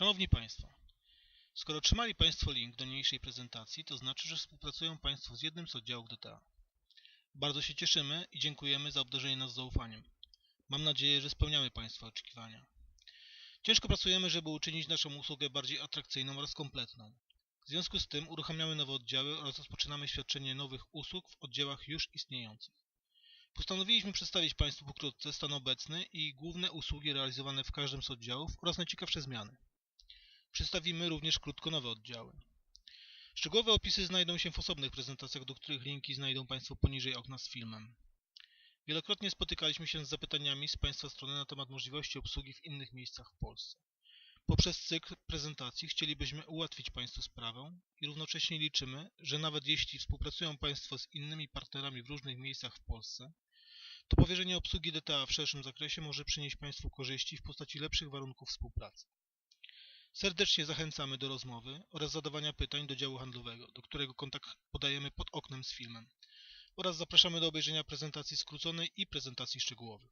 Szanowni Państwo, skoro otrzymali Państwo link do niniejszej prezentacji, to znaczy, że współpracują Państwo z jednym z oddziałów DTA. Bardzo się cieszymy i dziękujemy za obdarzenie nas zaufaniem. Mam nadzieję, że spełniamy Państwa oczekiwania. Ciężko pracujemy, żeby uczynić naszą usługę bardziej atrakcyjną oraz kompletną. W związku z tym uruchamiamy nowe oddziały oraz rozpoczynamy świadczenie nowych usług w oddziałach już istniejących. Postanowiliśmy przedstawić Państwu pokrótce stan obecny i główne usługi realizowane w każdym z oddziałów oraz najciekawsze zmiany. Przedstawimy również krótko nowe oddziały. Szczegółowe opisy znajdą się w osobnych prezentacjach, do których linki znajdą Państwo poniżej okna z filmem. Wielokrotnie spotykaliśmy się z zapytaniami z Państwa strony na temat możliwości obsługi w innych miejscach w Polsce. Poprzez cykl prezentacji chcielibyśmy ułatwić Państwu sprawę i równocześnie liczymy, że nawet jeśli współpracują Państwo z innymi partnerami w różnych miejscach w Polsce, to powierzenie obsługi DTA w szerszym zakresie może przynieść Państwu korzyści w postaci lepszych warunków współpracy. Serdecznie zachęcamy do rozmowy oraz zadawania pytań do działu handlowego, do którego kontakt podajemy pod oknem z filmem oraz zapraszamy do obejrzenia prezentacji skróconej i prezentacji szczegółowych.